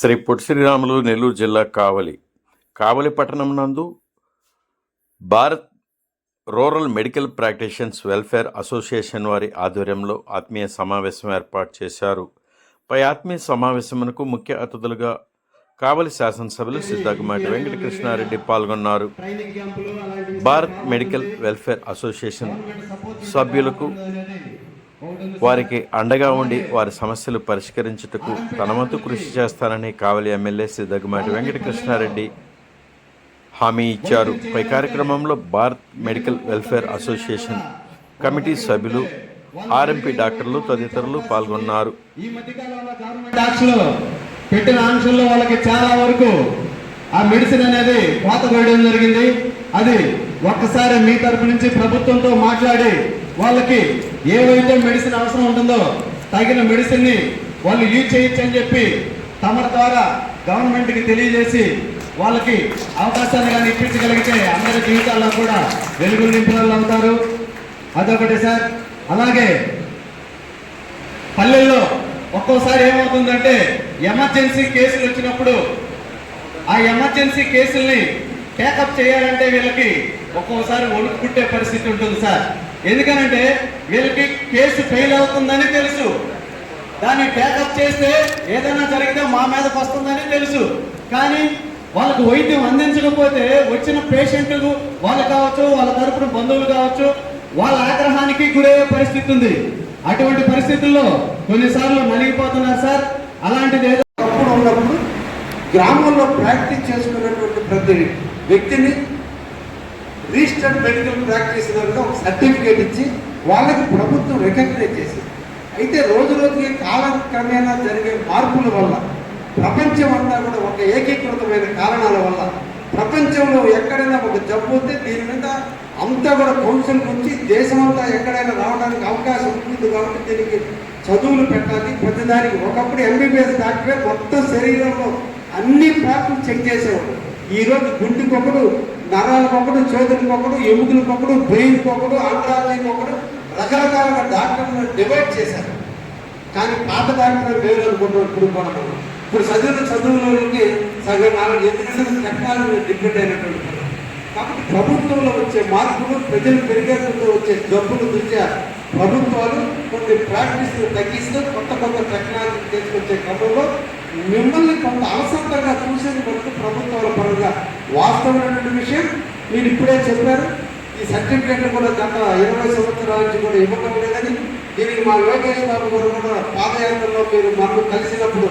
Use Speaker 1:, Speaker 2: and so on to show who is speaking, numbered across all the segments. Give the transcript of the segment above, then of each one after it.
Speaker 1: శ్రీ పొట్టి శ్రీరాములు నెల్లూరు జిల్లా కావలి. కావలి పట్టణం నందు Bharat rural medical practitioners welfare association వారి ఆధ్వర్యంలో ఆత్మీయ సమావేశం ఏర్పాటు చేశారు. పై ఆత్మీయ సమావేశమునకు ముఖ్య అతిథులుగా కావలి శాసనసభ్యులు సిద్ధాకుమాటి వెంకటకృష్ణారెడ్డి పాల్గొన్నారు. భారత్ మెడికల్ వెల్ఫేర్ అసోసియేషన్ సభ్యులకు వారికి అండగా ఉండి వారి సమస్యలు పరిష్కరించుటకు తనవంతు కృషి చేస్తానని కావలి ఎమ్మెల్యే సిద్ధగుమాటి వెంకటకృష్ణారెడ్డి హామీ ఇచ్చారు. పై కార్యక్రమంలో Bharat medical welfare association committee సభ్యులు ఆర్ఎంపీ డాక్టర్లు తదితరులు పాల్గొన్నారు.
Speaker 2: ఈ పెట్టిన ఆంక్షల్లో వాళ్ళకి చాలా వరకు ఆ మెడిసిన్ అనేది కోత వేయడం జరిగింది. అది ఒక్కసారి మీ తరపు నుంచి ప్రభుత్వంతో మాట్లాడి వాళ్ళకి ఏవైతే మెడిసిన్ అవసరం ఉంటుందో తగిన మెడిసిన్ని వాళ్ళు యూజ్ చేయొచ్చు అని చెప్పి తమ ద్వారా గవర్నమెంట్కి తెలియజేసి వాళ్ళకి అవకాశాన్ని కానీ ఇప్పించగలిగితే అందరి జీవితాల్లో కూడా వెలుగులు నింపినలు అవుతారు. అదొకటి సార్. అలాగే పల్లెల్లో ఒక్కోసారి ఏమవుతుందంటే ఎమర్జెన్సీ కేసులు వచ్చినప్పుడు ఆ ఎమర్జెన్సీ కేసుల్ని టేకప్ చేయాలంటే వీళ్ళకి ఒక్కోసారి వణుకు పుట్టే పరిస్థితి ఉంటుంది సార్. ఎందుకనంటే వీళ్ళకి కేసు ఫెయిల్ అవుతుందని తెలుసు. దాన్ని టేకప్ చేస్తే ఏదైనా జరిగితే మా మీదకి వస్తుందని తెలుసు. కానీ వాళ్ళకు వైద్యం అందించకపోతే వచ్చిన పేషెంట్లు వాళ్ళు కావచ్చు వాళ్ళ తరపున బంధువులు కావచ్చు వాళ్ళ ఆగ్రహానికి గురయ్యే పరిస్థితి ఉంది. అటువంటి పరిస్థితుల్లో కొన్నిసార్లు నలిగిపోతున్నారు సార్. అలాంటిది ఏదో
Speaker 3: ఉన్నప్పుడు గ్రామంలో ప్రాక్టీస్ చేసుకున్నటువంటి ప్రతి వ్యక్తిని రిజిస్టర్డ్ మెడికల్ ప్రాక్టీషనర్గా ఒక సర్టిఫికేట్ ఇచ్చి వాళ్ళకి ప్రభుత్వం రికగ్నైజ్ చేసింది. అయితే రోజు రోజుకి కాలక్రమేణా జరిగే మార్పుల వల్ల ప్రపంచం అంతా కూడా ఒక ఏకీకృతమైన కారణాల వల్ల ప్రపంచంలో ఎక్కడైనా ఒక జబ్బు వస్తే దీని మీద అంతా కూడా కౌన్సిల్ నుంచి దేశమంతా ఎక్కడైనా రావడానికి అవకాశం ఉంటుంది కాబట్టి దీనికి చదువులు పెట్టాలి. ప్రతిదానికి ఒకప్పుడు ఎంబీబీఎస్ డాక్టరే మొత్తం శరీరంలో అన్ని ప్రాప్తులు చెక్ చేసేవాడు. ఈరోజు రోజు గుండెకి ఒకడు నరాలకు ఒకడు చేతులకు ఒకడు ఎముకలకు ఒకడు బ్రెయిన్కి ఒకడు అంగాలకి ఒకడు రకరకాలుగా డాక్టర్లను డివైడ్ చేశారు కానీ పాత డాక్టర్ వేరు అనుకుంటున్నాం ఇప్పుడు కూడా మనం. ఇప్పుడు చదివిన చదువులకి సగం నాలుగు ఎందుకంటే టెక్నాలజీ డిపెండ్ అయినటువంటి కాబట్టి ప్రభుత్వంలో వచ్చే మార్పులు ప్రజలు పెరిగే వచ్చే జబ్బులు దృష్ట్యా ప్రభుత్వాలు కొన్ని ప్రాక్టీస్ తగ్గిస్తూ కొత్త కొత్త టెక్నాలజీ తీసుకొచ్చే క్రమంలో మిమ్మల్ని కొంత అలసత్వంగా చూసేది మనకు ప్రభుత్వాల పరంగా వాస్తవమైనటువంటి విషయం. మీరు ఇప్పుడే చెప్పారు ఈ సర్టిఫికేట్ కూడా గత ఇరవై సంవత్సరాల నుంచి కూడా ఇవ్వడం లేదని. దీనికి మా లోకేష్ బాబు గారు కూడా పాదయాత్రలో మీరు మనకు కలిసినప్పుడు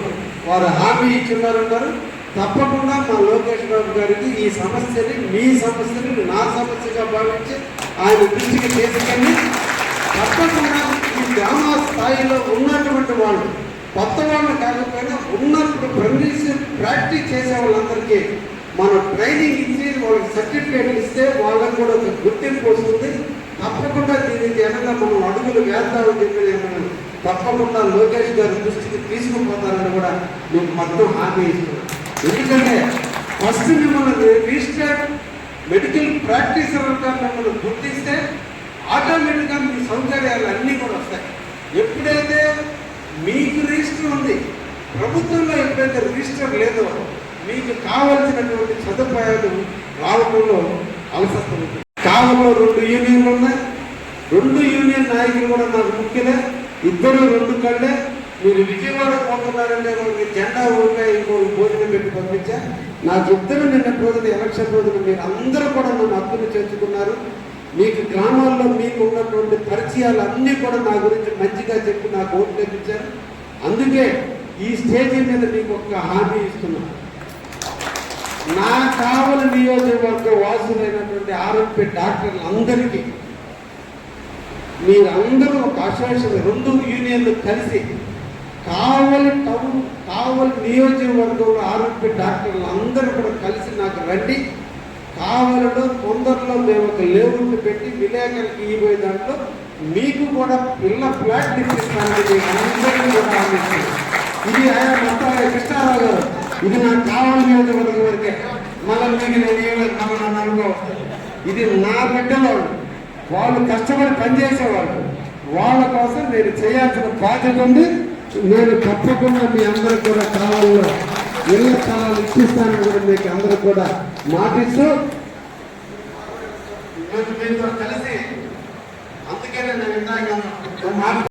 Speaker 3: వారు హామీ ఇచ్చున్నారంటారు తప్పకుండా మా లోకేష్ బాబు గారికి ఈ సమస్యని మీ సమస్యని నా సమస్యగా భావించి ఆయన దృష్టికి తీసుకెళ్ళి తప్పకుండా ఈ గ్రామ స్థాయిలో ఉన్నటువంటి వాళ్ళు కొత్త వాళ్ళు కాకపోయినా ఉన్నప్పుడు ప్రమిస్ ప్రాక్టీస్ చేసే వాళ్ళందరికీ మనం ట్రైనింగ్ ఇచ్చి వాళ్ళకి సర్టిఫికేట్ ఇస్తే వాళ్ళకు కూడా ఒక గుర్తింపు వస్తుంది. తప్పకుండా దీని జనంగా మనం అడుగులు వేద్దామని చెప్పి నేను తప్పకుండా లోకేష్ గారి దృష్టికి తీసుకుపోతారని కూడా మీకు మొత్తం హామీ ఇస్తున్నాను. ఎందుకంటే ఫస్ట్ మిమ్మల్ని రిజిస్టర్డ్ మెడికల్ ప్రాక్టీసర్గా మిమ్మల్ని గుర్తిస్తే ఆటోమేటిక్గా మీ సౌకర్యాలు అన్నీ కూడా వస్తాయి ఎప్పుడైతే మీకు రిజిస్టర్ ఉంది ప్రభుత్వంలో ఎప్పుడైతే రిజిస్టర్ లేదో మీకు కావలసినటువంటి సదుపాయాలు రావడంలో అలసత్వం ఉంది. కావల్లో రెండు యూనియన్లు ఉన్నాయి. రెండు యూనియన్ నాయకులు కూడా నాకు ముఖ్యలే ఇద్దరు రెండు కళ్ళే. మీరు విజయవాడ పోతున్నారంటే వాళ్ళకి జెండా ఊరిగా ఇంకో భోజనం పెట్టి పంపించా. నాకు ఇద్దరు నిన్న రోజున ఎలక్షన్ రోజున మీరు అందరూ కూడా నన్ను అర్థం చేర్చుకున్నారు. మీకు గ్రామాల్లో మీకు ఉన్నటువంటి పరిచయాలు అన్నీ కూడా నా గురించి మంచిగా చెప్పి నాకు ఓటు తెప్పించారు అందుకే ఈ స్టేజీ మీద మీకు ఒక హామీ ఇస్తున్నాను నా కావలి నియోజకవర్గ వాసులైనటువంటి ఆరోగ్య డాక్టర్లు అందరికీ మీరందరూ ఒక అసోసియేషన్ రెండు యూనియన్లు కలిసి కావలి టౌన్ కావలి నియోజకవర్గంలో ఆరోగ్య డాక్టర్లు అందరూ కూడా కలిసి నాకు రండి. కావలిలో తొందరలో మేము ఒక లేఅవుట్ పెట్టి విలేకరులకు ఇవ్వే దాంట్లో మీకు కూడా పిల్ల ఫ్లాట్ ఇప్పిస్తానని మీకు అందరికీ కూడా ఆలోచిస్తాను ఇది ఆయా మొత్తం కృష్ణారావు గారు. ఇది నాకు కావాలి నియోజకవర్గం వరకే. మళ్ళీ మీకు నేను ఏమన్నా అనుకో. ఇది నా బిడ్డలో వాళ్ళు. కష్టపడి పనిచేసేవాళ్ళు. వాళ్ళ కోసం నేను చేయాల్సిన బాధ్యత ఉంది. నేను తప్పకుండా మీ అందరికి కూడా కావాలో. ఇళ్ళ స్థలాలు ఇప్పిస్తానని కూడా మీకు అందరూ కూడా మాటిస్తూ ఈరోజు మీతో కలిసి అందుకే నేను ఇందాక మాట